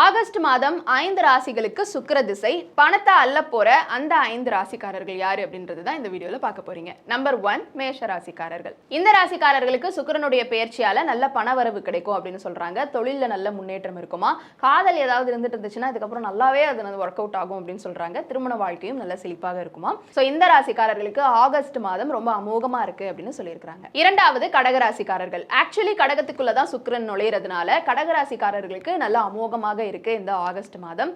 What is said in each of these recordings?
August மாதம் ஐந்து ராசிகளுக்கு சுக்கிர திசை பணத்தை அள்ள போற அந்த ஐந்து ராசிக்காரர்கள் யாரு அப்படின்றது தான் இந்த வீடியோல பார்க்க போறீங்க. நம்பர் ஒன் மேஷ ராசிக்காரர்கள். இந்த ராசிக்காரர்களுக்கு சுக்கிரனுடைய பயிற்சியால நல்ல பணவரவு கிடைக்கும் அப்படின்னு சொல்றாங்க. தொழிலில் நல்ல முன்னேற்றம் இருக்குமா? காதல் ஏதாவது இருந்துட்டு இருந்துச்சுன்னா அதுக்கப்புறம் நல்லாவே அது ஒர்க் அவுட் ஆகும் அப்படின்னு சொல்றாங்க. திருமண வாழ்க்கையும் நல்ல செழிப்பாக இருக்குமா? ஸோ இந்த ராசிக்காரர்களுக்கு ஆகஸ்ட் மாதம் ரொம்ப அமோகமா இருக்கு அப்படின்னு சொல்லியிருக்காங்க இரண்டாவது கடகராசிக்காரர்கள். ஆக்சுவலி கடகத்துக்குள்ள தான் சுக்கரன் நுழையிறதுனால கடகராசிக்காரர்களுக்கு நல்ல அமோகமாக இருக்குது இந்த ஆகஸ்ட் மாதம்.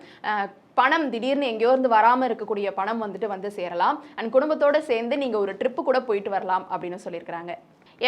பணம் திடீர்னு எங்கேயோ இருந்து வராம இருக்கக்கூடிய பணம் வந்துட்டு வந்து சேரலாம். அண்ட் குடும்பத்தோட சேர்ந்து நீங்க ஒரு ட்ரிப்பு கூட போயிட்டு வரலாம் அப்படின்னு சொல்லியிருக்கிறாங்க.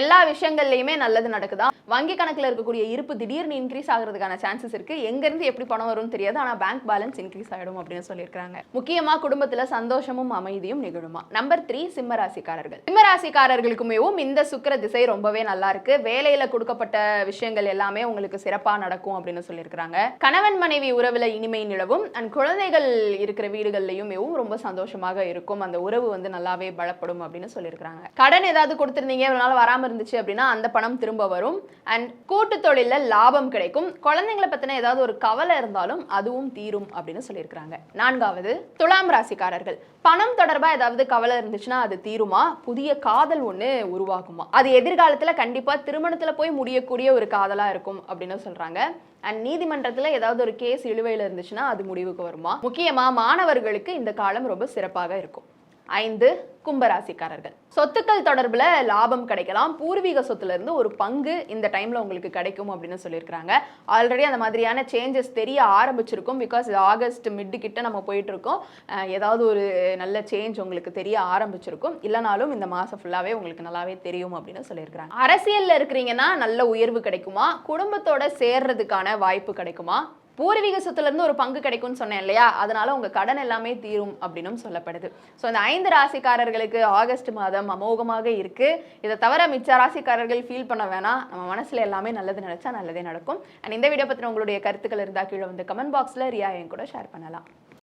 எல்லா விஷயங்கள்லையுமே நல்லது நடக்குதா? வங்கி கணக்கில் இருக்கக்கூடிய இருப்பு திடீர்னு இன்க்ரீஸ் ஆகிறதுக்கான சான்சஸ் இருக்கு. எங்கேருந்து எப்படி பணம் வரும்னு தெரியாது. ஆனால் பேங்க் பேலன்ஸ் இன்க்ரீஸ் ஆகிடும் அப்படின்னு சொல்லியிருக்காங்க முக்கியமா குடும்பத்தில் சந்தோஷமும் அமைதியும் நிகழுமா? நம்பர் த்ரீ சிம்மராசிக்காரர்கள் சிம்மராசிக்காரர்களுக்குமேவும் இந்த சுக்கிர திசை ரொம்பவே நல்லா இருக்கு. வேலையில கொடுக்கப்பட்ட விஷயங்கள் எல்லாமே உங்களுக்கு சிறப்பாக நடக்கும் அப்படின்னு சொல்லியிருக்கிறாங்க. கணவன் மனைவி உறவுல இனிமை நிலவும். அண்ட் குழந்தைகள் இருக்கிற வீடுகள்லையும் ரொம்ப சந்தோஷமாக இருக்கும். அந்த உறவு வந்து நல்லாவே பலப்படும் அப்படின்னு சொல்லியிருக்காங்க கடன் ஏதாவது கொடுத்துருந்தீங்க இவ்வளவு நாள் வராமல் இருந்துச்சு அப்படின்னா அந்த பணம் திரும்ப வரும். அண்ட் கூட்டு தொழிலில் லாபம் கிடைக்கும். குழந்தைங்களை பற்றின ஏதாவது ஒரு கவலை இருந்தாலும் அதுவும் தீரும் அப்படின்னு சொல்லியிருக்கிறாங்க. நான்காவது துலாம் ராசிக்காரர்கள். பணம் தொடர்பாக ஏதாவது கவலை இருந்துச்சுன்னா அது தீருமா? புதிய காதல் ஒன்று உருவாகுமா? அது எதிர்காலத்தில் கண்டிப்பாக திருமணத்தில் போய் முடியக்கூடிய ஒரு காதலாக இருக்கும் அப்படின்னு சொல்கிறாங்க அண்ட் நீதிமன்றத்தில் ஏதாவது ஒரு கேஸ் இழுவையில் இருந்துச்சுன்னா அது முடிவுக்கு வருமா? முக்கியமாக மாணவர்களுக்கு இந்த காலம் ரொம்ப சிறப்பாக இருக்கும். ஐந்து கும்பராசிக்காரர்கள். சொத்துக்கள் தொடர்பில் லாபம் கிடைக்கலாம். பூர்வீக சொத்துலேருந்து ஒரு பங்கு இந்த டைமில் உங்களுக்கு கிடைக்கும் அப்படின்னு சொல்லியிருக்கிறாங்க. ஆல்ரெடி அந்த மாதிரியான சேஞ்சஸ் தெரிய ஆரம்பிச்சிருக்கும். பிகாஸ் ஆகஸ்ட் மிட்டு கிட்ட நம்ம போயிட்டுருக்கோம். ஏதாவது ஒரு நல்ல சேஞ்ச் உங்களுக்கு தெரிய ஆரம்பிச்சிருக்கும். இல்லைனாலும் இந்த மாதம் ஃபுல்லாகவே உங்களுக்கு நல்லாவே தெரியும் அப்படின்னு சொல்லியிருக்கிறாங்க. அரசியலில் இருக்கிறீங்கன்னா நல்ல உயர்வு கிடைக்குமா? குடும்பத்தோட சேர்றதுக்கான வாய்ப்பு கிடைக்குமா? பூர்வீக சொத்துலேருந்து ஒரு பங்கு கிடைக்கும்னு சொன்னேன் இல்லையா? அதனால உங்கள் கடன் எல்லாமே தீரும் அப்படின்னும் சொல்லப்படுது. ஸோ இந்த ஐந்து ராசிக்காரர்களுக்கு ஆகஸ்ட் மாதம் அமோகமாக இருக்கு. இதை தவிர மிச்ச ராசிக்காரர்கள் ஃபீல் பண்ண வேணாம். நம்ம மனசில் எல்லாமே நல்லது நினைச்சா நல்லதே நடக்கும். அண்ட் இந்த வீடியோ பற்றின உங்களுடைய கருத்துக்கள் இருந்தா கீழே வந்து கமெண்ட் பாக்ஸில் ரியா என் கூட ஷேர் பண்ணலாம்.